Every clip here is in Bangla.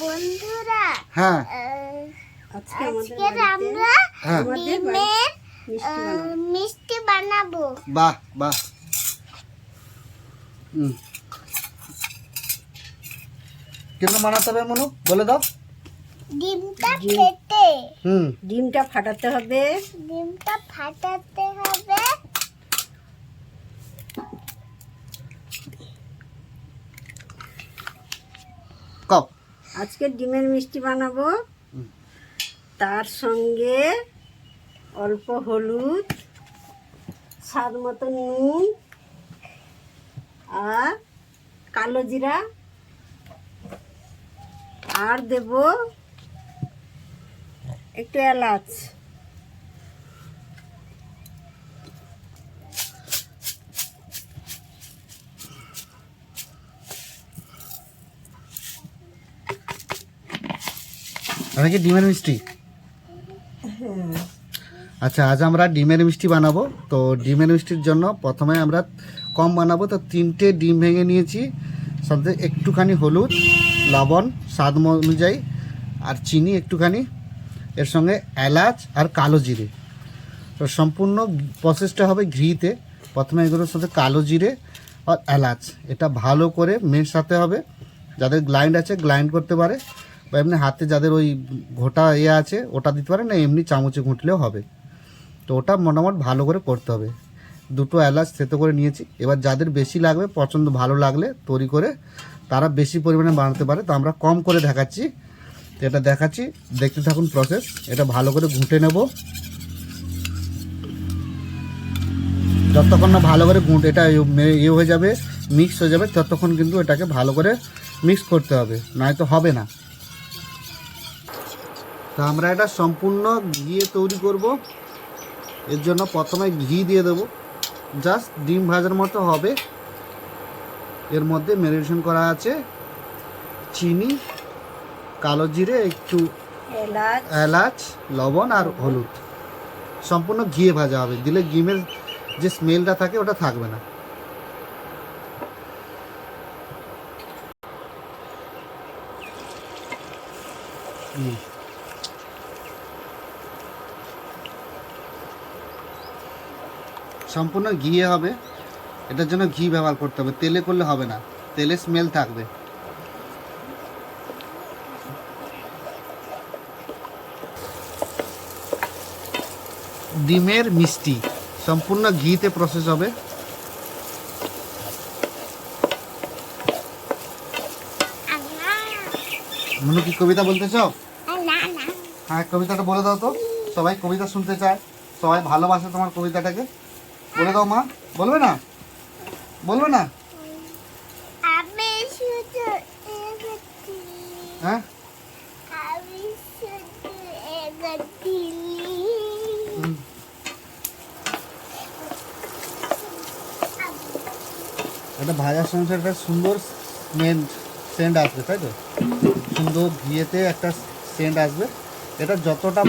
বন্ধুরা হ্যাঁ। আজকে আমাদের আজকে বাড়িতে আমরা হ্যাঁ। ডিমের মিষ্টি বানাবো। বাহ বাহ। হুম। কেমন বানাতে হবে মনু? বলে দাও। ডিমটা ডিম। ফেটে। হুম। ডিমটা ফাটাতে হবে। ডিমটা ফাটাতে হবে। কও। আজকে ডিমের মিষ্টি বানাবো। তার সঙ্গে অল্প হলুদ স্বাদ মতো নুন আর কালো জিরা। আর দেব একটু এলাচ। এটা কি ডিমের মিষ্টি? আচ্ছা আজ আমরা ডিমের মিষ্টি বানাবো। তো ডিমের মিষ্টির জন্য প্রথমে আমরা কম বানাবো। তো তিনটে ডিম ভেঙে নিয়েছি। সাথে একটুখানি হলুদ, লবণ, স্বাদ অনুযায়ী, আর চিনি একটুখানি, এর সঙ্গে এলাচ আর কালো জিরে। তো সম্পূর্ণ প্রসেসটা হবে ঘিতে। প্রথমে এগুলোর সাথে কালো জিরে আর এলাচ। এটা ভালো করে মেশাতে হবে। যাদের গ্লাইন্ড আছে গ্লাইন্ড করতে পারে। বা এমনি হাতে যাদের ওই ঘোটা ইয়ে আছে, ওটা দিতে পারে না, এমনি চামচে ঘুঁটলেও হবে। তো ওটা মোটামুটি ভালো করে করতে হবে। দুটো এলাচ থেতো করে নিয়েছি। এবার যাদের বেশি লাগবে, পছন্দ ভালো লাগলে তৈরি করে তারা বেশি পরিমাণে বানাতে পারে। তো আমরা কম করে দেখাচ্ছি। তো এটা দেখাচ্ছি। দেখতে থাকুন প্রসেস এটা ভালো করে ঘুঁটে নেব। যতক্ষণ না ভালো করে গুঁট এটা ইয়ে- হয়ে যাবে মিক্স হয়ে যাবে, ততক্ষণ কিন্তু এটাকে ভালো করে মিক্স করতে হবে। নয়তো হবে না। তো আমরা এটা সম্পূর্ণ ঘিয়ে তৈরি করব। এর জন্য প্রথমে ঘি দিয়ে দেবো। জাস্ট ডিম ভাজার মতো হবে। এর মধ্যে ম্যারিনেশন করা আছে চিনি কালো জিরে একটু এলাচ। এলাচ লবণ আর হলুদ। সম্পূর্ণ ঘিয়ে ভাজা হবে। দিলে ডিমের যে স্মেলটা থাকে ওটা থাকবে না। হুম। সম্পূর্ণ ঘিয়ে হবে। এটার জন্য ঘি ব্যবহার করতে হবে। তেলে করলে হবে না। তেলে স্মেল থাকবে। ডিমের মিষ্টি সম্পূর্ণ ঘিতে প্রসেস হবে। মনু, কি কবিতা বলতে চাও হ্যাঁ কবিতাটা বলে দাও তো। সবাই কবিতা শুনতে চায়। সবাই ভালোবাসে তোমার কবিতাটাকে। বলে দাও মা। বলবে না? বলবে না? আমি শুধু হ্যাঁ? আমি শুধু। একটা ভাজার সঙ্গে একটা সুন্দর স্মেল সেন্ট আসবে তাই তো? সুন্দর ঘিয়েতে একটা সেন্ট আসবে। এটা যতটা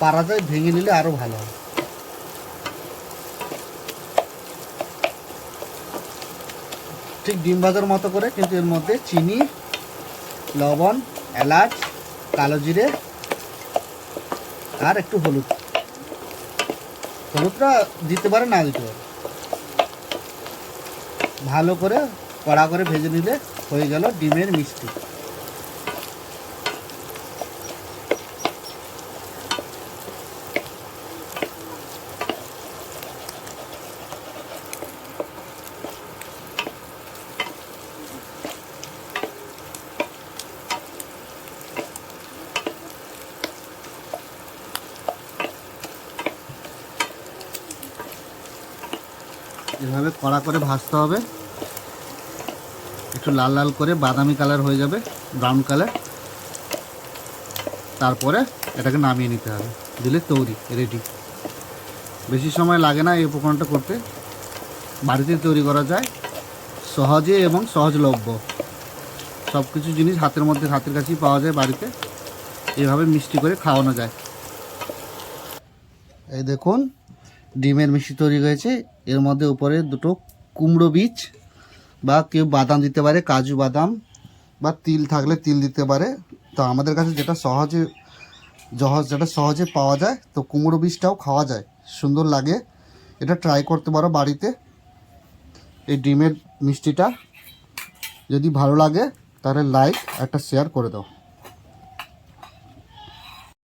পারা যায় ভেঙে নিলে আরও ভালো হবে ঠিক ডিম ভাজার মতো করে, কিন্তু এর মধ্যে চিনি, লবণ, এলাচ, কালো জিরে আর একটু হলুদ। হলুদটা দিতে পারে, না দিতে পারে। ভালো করে কড়া করে ভেজে নিলে হয়ে গেল ডিমের মিষ্টি। এভাবে কড়া করে ভাজতে হবে। একটু লাল লাল করে বাদামি কালার হয়ে যাবে, ব্রাউন কালার। তারপরে এটাকে নামিয়ে নিতে হবে, দিলে তৈরি রেডি বেশি সময় লাগে না এই উপকরণটা করতে। বাড়িতে তৈরি করা যায়, সহজে এবং সহজলভ্য। সব কিছু জিনিস হাতের মধ্যে, হাতের কাছেই পাওয়া যায় বাড়িতে। এভাবে মিষ্টি করে খাওয়ানো যায়। এই দেখুন ডিমের মিষ্টি তৈরি হয়েছে। এর মধ্যে উপরে দুটো কুমড়ো বীজ বা কেউ বাদাম দিতে পারে, কাজু বাদাম বা তিল থাকলে তিল দিতে পারে। তো আমাদের কাছে যেটা সহজে সহজ যেটা সহজে পাওয়া যায়, তো কুমড়ো বীজটাও খাওয়া যায়। সুন্দর লাগে। এটা ট্রাই করতে পারো বাড়িতে। এই ডিমের মিষ্টিটা যদি ভালো লাগে, তাহলে লাইক একটা শেয়ার করে দাও।